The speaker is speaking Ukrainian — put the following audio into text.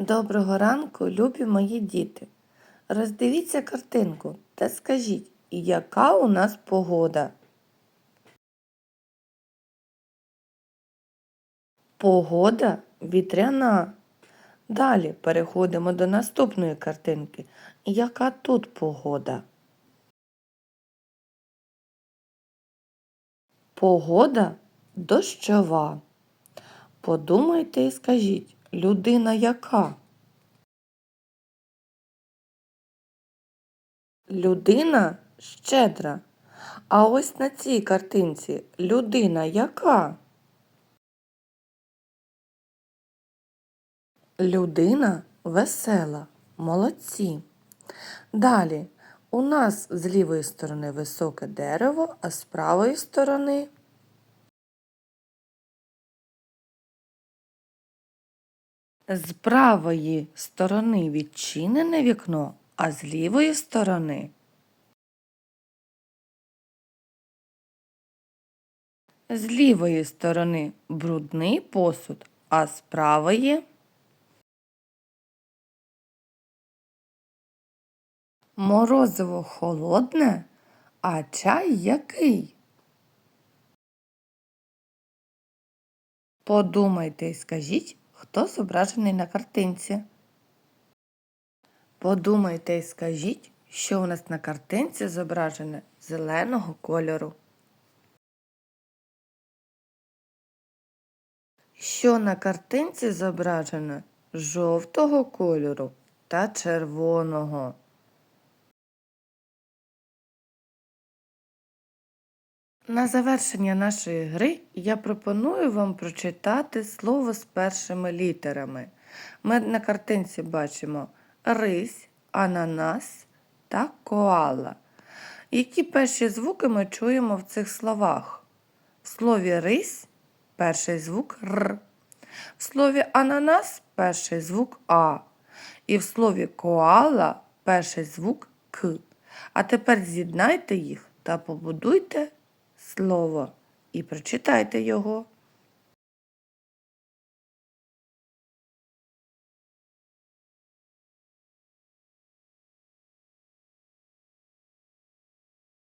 Доброго ранку, любі мої діти. Роздивіться картинку та скажіть, яка у нас погода? Погода вітряна. Далі переходимо до наступної картинки. Яка тут погода? Погода дощова. Подумайте і скажіть, людина яка? Людина щедра. А ось на цій картинці людина яка? Людина весела. Молодці. Далі у нас з лівої сторони високе дерево, а з правої сторони З правої сторони відчинене вікно, а з лівої сторони з лівої сторони брудний посуд, а з правої морозиво холодне, а чай який? Подумайте і скажіть, хто зображений на картинці. Подумайте і скажіть, що у нас на картинці зображене зеленого кольору. Що на картинці зображено жовтого кольору та червоного. На завершення нашої гри я пропоную вам прочитати слово з першими літерами. Ми на картинці бачимо рись, ананас та коала. Які перші звуки ми чуємо в цих словах? В слові рись перший звук Р. В слові ананас перший звук А. І в слові коала перший звук К. А тепер з'єднайте їх та побудуйте слово і прочитайте його.